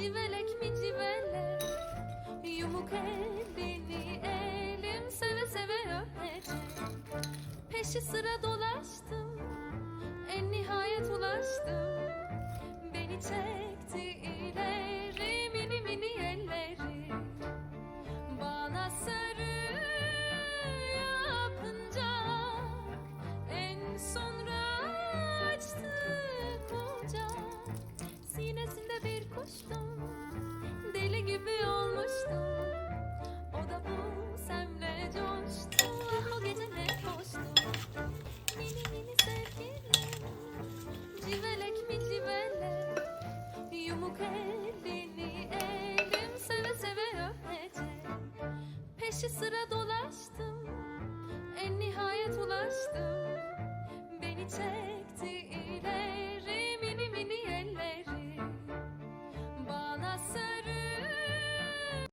Civelek mi civelek? Yumuk elini elim seve seve öpecek. Peşi sıra dolaştım En nihayet ulaştım Yumuk elini elim seve seve öpecek. Peşi sıra